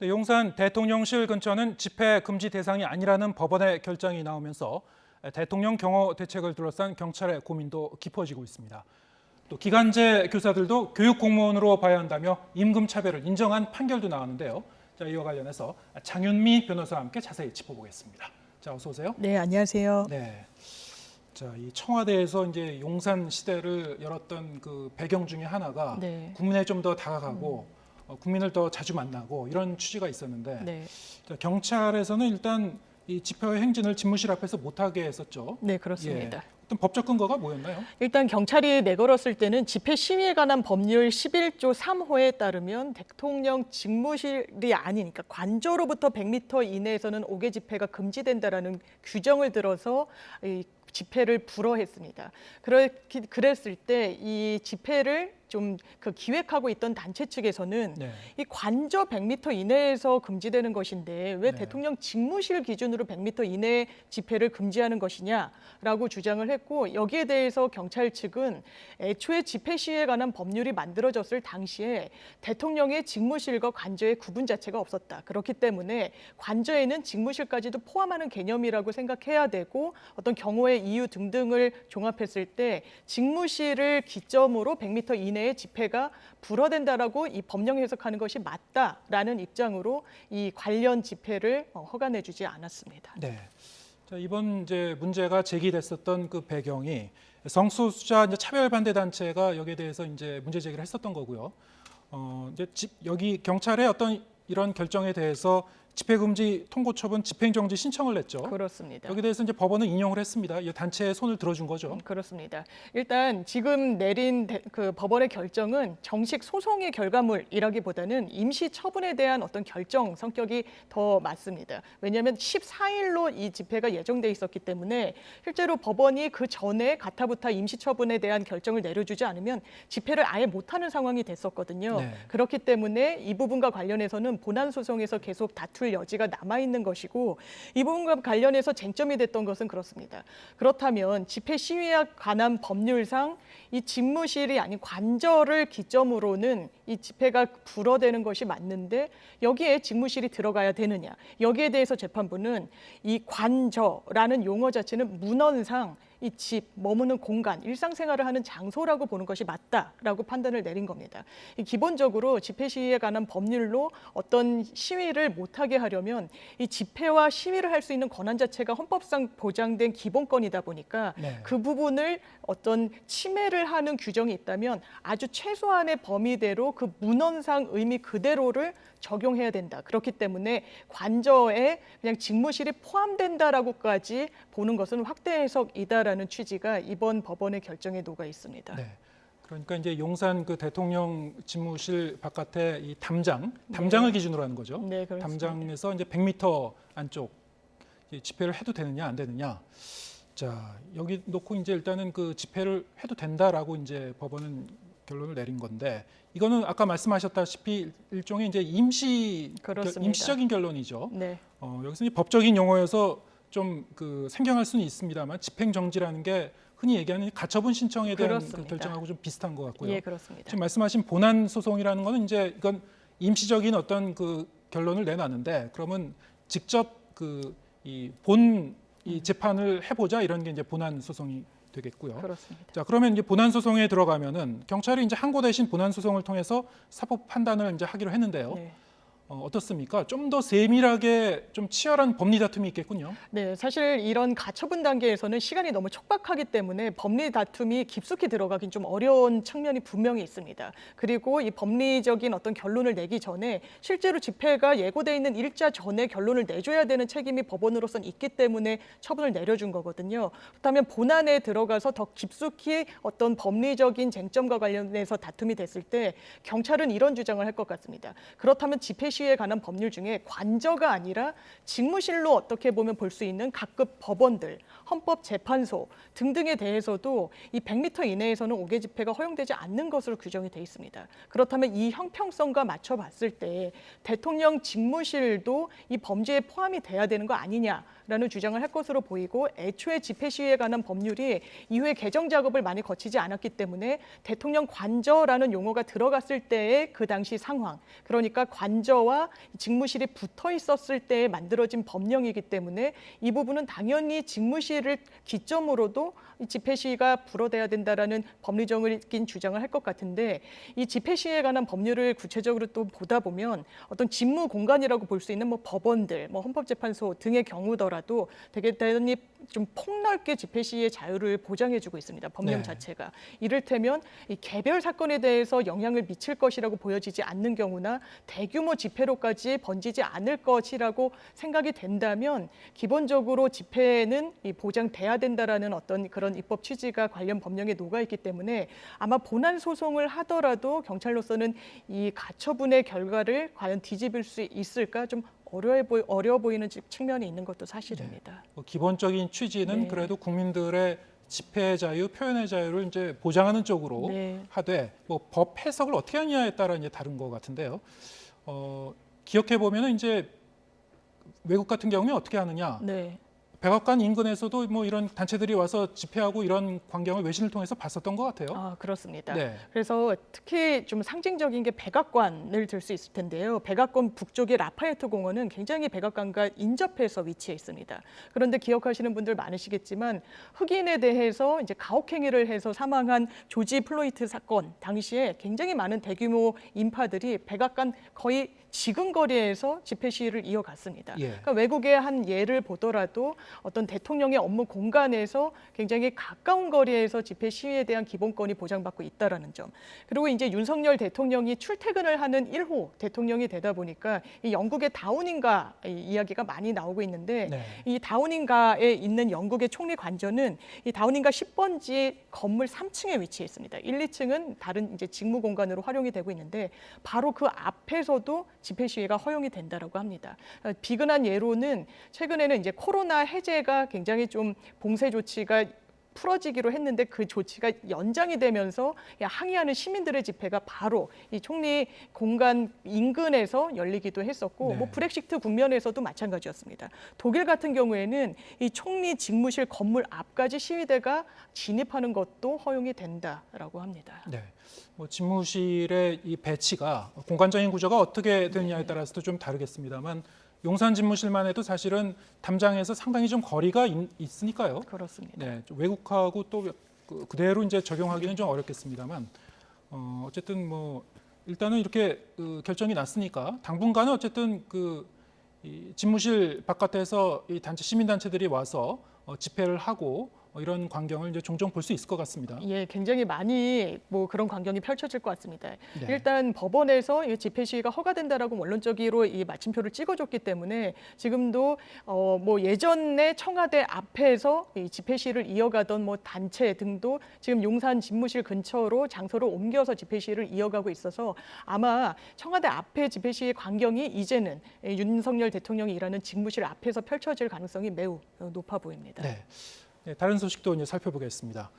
네, 용산 대통령실 근처는 집회 금지 대상이 아니라는 법원의 결정이 나오면서 대통령 경호 대책을 둘러싼 경찰의 고민도 깊어지고 있습니다. 또 기간제 교사들도 교육 공무원으로 봐야 한다며 임금 차별을 인정한 판결도 나왔는데요. 자, 이와 관련해서 장윤미 변호사와 함께 자세히 짚어보겠습니다. 자, 어서 오세요. 네, 안녕하세요. 네. 자, 이 청와대에서 이제 용산 시대를 열었던 그 배경 중에 하나가 네. 국민에 좀 더 다가가고 어, 국민을 더 자주 만나고 이런 취지가 있었는데 네. 자, 경찰에서는 일단 이 집회 행진을 집무실 앞에서 못하게 했었죠. 네, 그렇습니다. 예. 어떤 법적 근거가 뭐였나요? 일단 경찰이 내걸었을 때는 집회 시위에 관한 법률 11조 3호에 따르면 대통령 직무실이 아니니까 관저로부터 100m 이내에서는 5개 집회가 금지된다라는 규정을 들어서 이 집회를 불허했습니다. 그랬을 때 이 집회를 좀 그 기획하고 있던 단체 측에서는 네. 이 관저 100m 이내에서 금지되는 것인데 왜 네. 대통령 직무실 기준으로 100m 이내 집회를 금지하는 것이냐라고 주장을 했고 여기에 대해서 경찰 측은 애초에 집회 시위에 관한 법률이 만들어졌을 당시에 대통령의 직무실과 관저의 구분 자체가 없었다. 그렇기 때문에 관저에는 직무실까지도 포함하는 개념이라고 생각해야 되고 어떤 경호의 이유 등등을 종합했을 때 직무실을 기점으로 100m 이내 의 집회가 불허된다라고 이 법령 해석하는 것이 맞다라는 입장으로 이 관련 집회를 어, 허가내주지 않았습니다. 네. 자, 이번 이제 문제가 제기됐었던 그 배경이 성소수자 이제 차별 반대 단체가 여기에 대해서 이제 문제 제기를 했었던 거고요. 어, 이제 집, 여기 경찰의 어떤 이런 결정에 대해서 집회 금지 통고 처분 집행 정지 신청을 냈죠. 그렇습니다. 여기 대해서 이제 법원은 인용을 했습니다. 이 단체의 손을 들어준 거죠. 음, 그렇습니다. 일단 지금 내린 대- 그 법원의 결정은 정식 소송의 결과물이라기보다는 임시 처분에 대한 어떤 결정 성격이 더 맞습니다. 왜냐하면 14일로 이 집회가 예정돼 있었기 때문에 실제로 법원이 그 전에 가타부타 임시 처분에 대한 결정을 내려주지 않으면 집회를 아예 못하는 상황이 됐었거든요. 네. 그렇기 때문에 이 부분과 관련해서는 본안 소송에서 계속 다툴 여지가 남아 있는 것이고 이 부분과 관련해서 쟁점이 됐던 것은 그렇습니다. 그렇다면 집회 시위에 관한 법률상 이 집무실이 아닌 관저를 기점으로는 이 집회가 불어되는 것이 맞는데 여기에 직무실이 들어가야 되느냐 여기에 대해서 재판부는 이 관저라는 용어 자체는 문헌상 이 집, 머무는 공간, 일상생활을 하는 장소라고 보는 것이 맞다라고 판단을 내린 겁니다. 이 기본적으로 집회 시위에 관한 법률로 어떤 시위를 못하게 하려면 이 집회와 시위를 할 수 있는 권한 자체가 헌법상 보장된 기본권이다 보니까 네. 그 부분을 어떤 침해를 하는 규정이 있다면 아주 최소한의 범위대로 그 문헌상 의미 그대로를 적용해야 된다. 그렇기 때문에 관저에 그냥 직무실이 포함된다라고까지 보는 것은 확대 해석이다라는 취지가 이번 법원의 결정에 녹아 있습니다. 네. 그러니까 이제 용산 그 대통령 집무실 바깥에 이 담장, 담장을 기준으로 하는 거죠. 네, 그렇습니다. 담장에서 이제 100m 안쪽 이 집회를 해도 되느냐 안 되느냐. 자 여기 놓고 이제 일단은 그 집회를 해도 된다라고 이제 법원은 결론을 내린 건데 이거는 아까 말씀하셨다시피 일종의 이제 임시 그렇습니다. 임시적인 결론이죠. 네. 어, 여기서 이제 법적인 용어여서 좀 그 생경할 수는 있습니다만 집행 정지라는 게 흔히 얘기하는 가처분 신청에 대한 그. 결정하고 좀 비슷한 것 같고요. 예, 그렇습니다. 지금 말씀하신 본안 소송이라는 거는 이제 이건 임시적인 어떤 그 결론을 내놨는데 그러면 직접 그 이 본 이 재판을 해보자 이런 게 이제 본안 소송이 되겠고요. 그렇습니다. 자 그러면 이제 본안 소송에 들어가면은 경찰이 이제 항고 대신 본안 소송을 통해서 사법 판단을 이제 하기로 했는데요. 네. 어, 어떻습니까? 좀 더 세밀하게 좀 치열한 법리 다툼이 있겠군요. 네, 사실 이런 가처분 단계에서는 시간이 너무 촉박하기 때문에 법리 다툼이 깊숙이 들어가긴 좀 어려운 측면이 분명히 있습니다. 그리고 이 법리적인 어떤 결론을 내기 전에 실제로 집회가 예고돼 있는 일자 전에 결론을 내줘야 되는 책임이 법원으로선 있기 때문에 처분을 내려준 거거든요. 그렇다면 본안에 들어가서 더 깊숙이 어떤 법리적인 쟁점과 관련해서 다툼이 됐을 때 경찰은 이런 주장을 할 것 같습니다. 그렇다면 집회 시위에 관한 법률 중에 관저가 아니라 직무실로 어떻게 보면 볼 수 있는 각급 법원들, 헌법재판소 등등에 대해서도 이 100m 이내에서는 5개 집회가 허용되지 않는 것으로 규정이 돼 있습니다. 그렇다면 이 형평성과 맞춰 봤을 때 대통령 직무실도 이 범죄에 포함이 돼야 되는 거 아니냐 라는 주장을 할 것으로 보이고 애초에 집회 시위에 관한 법률이 이후에 개정 작업을 많이 거치지 않았기 때문에 대통령 관저라는 용어가 들어갔을 때의 그 당시 상황 그러니까 관저와 직무실이 붙어 있었을 때 만들어진 법령이기 때문에 이 부분은 당연히 직무실을 기점으로도 이 집회 시위가 불어돼야 된다라는 법리적인 주장을 할 것 같은데 이 집회 시위에 관한 법률을 구체적으로 또 보다 보면 어떤 직무 공간이라고 볼 수 있는 뭐 법원들, 뭐 헌법재판소 등의 경우더라 도 되게 대단히 좀 폭넓게 집회 시위의 자유를 보장해주고 있습니다. 법령 네. 자체가 이를테면 이 개별 사건에 대해서 영향을 미칠 것이라고 보여지지 않는 경우나 대규모 집회로까지 번지지 않을 것이라고 생각이 된다면 기본적으로 집회는 이 보장돼야 된다라는 어떤 그런 입법 취지가 관련 법령에 녹아 있기 때문에 아마 본안 소송을 하더라도 경찰로서는 이 가처분의 결과를 과연 뒤집을 수 있을까 좀 어려워 보이 어려워 보이는 측면이 있는 것도 사실입니다. 뭐 기본적인 취지는 네. 그래도 국민들의 집회 자유, 표현의 자유를 이제 보장하는 쪽으로 네. 하되 뭐 법 해석을 어떻게 하느냐에 따라 이제 다른 것 같은데요. 어, 기억해 보면은 이제 외국 같은 경우에 어떻게 하느냐? 네. 백악관 인근에서도 뭐 이런 단체들이 와서 집회하고 이런 광경을 외신을 통해서 봤었던 것 같아요. 아 그렇습니다. 네. 그래서 특히 좀 상징적인 게 백악관을 들 수 있을 텐데요. 백악관 북쪽의 라파에트 공원은 굉장히 백악관과 인접해서 위치해 있습니다. 그런데 기억하시는 분들 많으시겠지만 흑인에 대해서 이제 가혹행위를 해서 사망한 조지 플로이트 사건 당시에 굉장히 많은 대규모 인파들이 백악관 거의 지금 거리에서 집회 시위를 이어갔습니다. 예. 그러니까 외국의 한 예를 보더라도 어떤 대통령의 업무 공간에서 굉장히 가까운 거리에서 집회 시위에 대한 기본권이 보장받고 있다라는 점. 그리고 이제 윤석열 대통령이 출퇴근을 하는 1호 대통령이 되다 보니까 이 영국의 다우닝가 이 이야기가 많이 나오고 있는데 네. 이 다우닝가에 있는 영국의 총리 관저는 이 다우닝가 10번지 건물 3층에 위치해 있습니다. 1, 2층은 다른 이제 직무 공간으로 활용이 되고 있는데 바로 그 앞에서도 집회 시위가 허용이 된다라고 합니다. 어, 비근한 예로는 최근에는 이제 코로나 해 제가 굉장히 좀 봉쇄 조치가 풀어지기로 했는데 그 조치가 연장이 되면서 항의하는 시민들의 집회가 바로 이 총리 공간 인근에서 열리기도 했었고 네. 뭐 브렉시트 국면에서도 마찬가지였습니다. 독일 같은 경우에는 이 총리 직무실 건물 앞까지 시위대가 진입하는 것도 허용이 된다라고 합니다. 네. 뭐 집무실의 이 배치가 공간적인 구조가 어떻게 되느냐에 따라서도 좀 다르겠습니다만 용산 집무실만 해도 사실은 담장에서 상당히 좀 거리가 있, 있으니까요. 그렇습니다. 네, 좀 외국하고 또 그- 그대로 이제 적용하기는 좀 어렵겠습니다만 어, 어쨌든 뭐 일단은 이렇게 그 결정이 났으니까 당분간은 어쨌든 그 이 집무실 바깥에서 이 단체 시민 단체들이 와서 어, 집회를 하고 어, 이런 광경을 이제 종종 볼 수 있을 것 같습니다. 예, 굉장히 많이 뭐 그런 광경이 펼쳐질 것 같습니다. 네. 일단 법원에서 이 집회 시위가 허가된다라고 원론적으로 이 마침표를 찍어줬기 때문에 지금도 어 뭐 예전에 청와대 앞에서 이 집회 시위를 이어가던 뭐 단체 등도 지금 용산 집무실 근처로 장소를 옮겨서 집회 시위를 이어가고 있어서 아마 청와대 앞에 집회 시위 광경이 이제는 이 윤석열 대통령이 일하는 집무실 앞에서 펼쳐질 가능성이 매우 높아 보입니다. 네. 네, 다른 소식도 이제 살펴보겠습니다.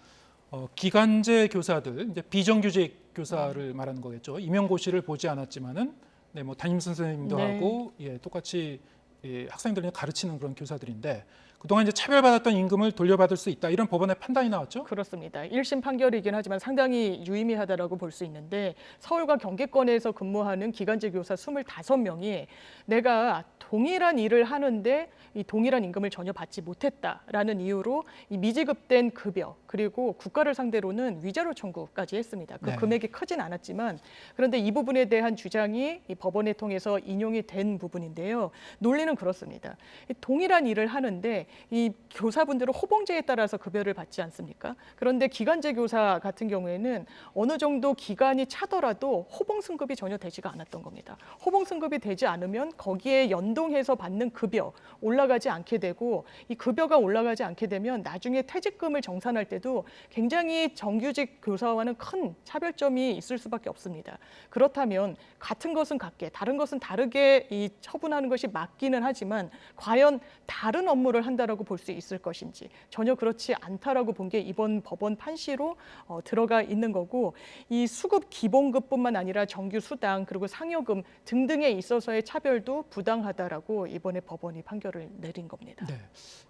어, 기간제 교사들, 이제 비정규직 교사를 말하는 거겠죠. 임용고시를 보지 않았지만은 네, 뭐 담임 선생님도 네. 하고 예, 똑같이 예, 학생들을 가르치는 그런 교사들인데 그동안 이제 차별받았던 임금을 돌려받을 수 있다 이런 법원의 판단이 나왔죠. 그렇습니다. 1심 판결이긴 하지만 상당히 유의미하다라고 볼 수 있는데 서울과 경기권에서 근무하는 기간제 교사 25명이 내가 동일한 일을 하는데 이 동일한 임금을 전혀 받지 못했다라는 이유로 이 미지급된 급여 그리고 국가를 상대로는 위자료 청구까지 했습니다. 그 네. 금액이 크진 않았지만 그런데 이 부분에 대한 주장이 이 법원에 통해서 인용이 된 부분인데요. 논리는 그렇습니다. 이 동일한 일을 하는데 이 교사분들은 호봉제에 따라서 급여를 받지 않습니까? 그런데 기간제 교사 같은 경우에는 어느 정도 기간이 차더라도 호봉 승급이 전혀 되지가 않았던 겁니다. 호봉 승급이 되지 않으면 거기에 연동 연동해서 받는 급여 올라가지 않게 되고 이 급여가 올라가지 않게 되면 나중에 퇴직금을 정산할 때도 굉장히 정규직 교사와는 큰 차별점이 있을 수밖에 없습니다. 그렇다면 같은 것은 같게 다른 것은 다르게 이 처분하는 것이 맞기는 하지만 과연 다른 업무를 한다 라고 볼 수 있을 것인지 전혀 그렇지 않다라고 본 게 이번 법원 판시로 어, 들어가 있는 거고 이 수급 기본급뿐만 아니라 정규 수당 그리고 상여금 등등에 있어서의 차별도 부당하다라고 이번에 법원이 판결을 내린 겁니다. 네.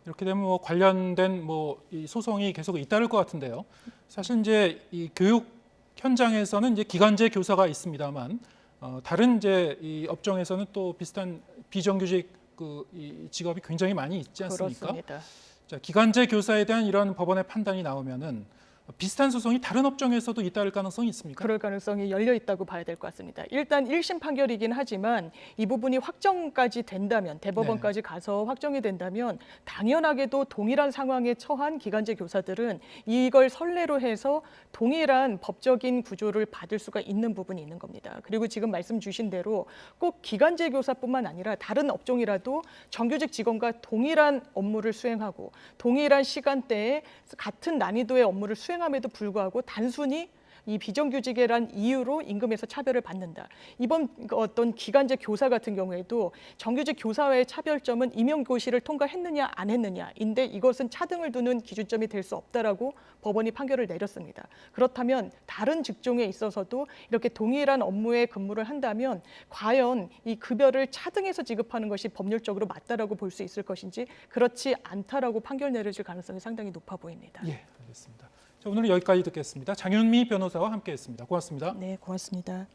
이렇게 되면 뭐 관련된 뭐 이 소송이 계속 잇따를 것 같은데요. 사실 이제 이 교육 현장에서는 이제 기간제 교사가 있습니다만 어, 다른 이제 이 업종에서는 또 비슷한 비정규직 그이 직업이 굉장히 많이 있지 않습니까? 그렇습니다. 자, 기간제 교사에 대한 이런 법원의 판단이 나오면은 비슷한 소송이 다른 업종에서도 잇따를 가능성이 있습니까? 그럴 가능성이 열려 있다고 봐야 될 것 같습니다. 일단 1심 판결이긴 하지만 이 부분이 확정까지 된다면 대법원까지 가서 확정이 된다면 당연하게도 동일한 상황에 처한 기간제 교사들은 이걸 선례로 해서 동일한 법적인 구조를 받을 수가 있는 부분이 있는 겁니다. 그리고 지금 말씀 주신 대로 꼭 기간제 교사뿐만 아니라 다른 업종이라도 정규직 직원과 동일한 업무를 수행하고 동일한 시간대에 같은 난이도의 업무를 수행 함에도 불구하고 단순히 이 비정규직이란 이유로 임금에서 차별을 받는다. 이번 그 어떤 기간제 교사 같은 경우에도 정규직 교사와의 차별점은 임용고시를 통과했느냐 안 했느냐인데 이것은 차등을 두는 기준점이 될 수 없다라고 법원이 판결을 내렸습니다. 그렇다면 다른 직종에 있어서도 이렇게 동일한 업무에 근무를 한다면 과연 이 급여를 차등해서 지급하는 것이 법률적으로 맞다라고 볼 수 있을 것인지 그렇지 않다라고 판결 내려질 가능성이 상당히 높아 보입니다. 예, 알겠습니다. 자, 오늘 여기까지 듣겠습니다. 장윤미 변호사와 함께했습니다. 고맙습니다. 네, 고맙습니다.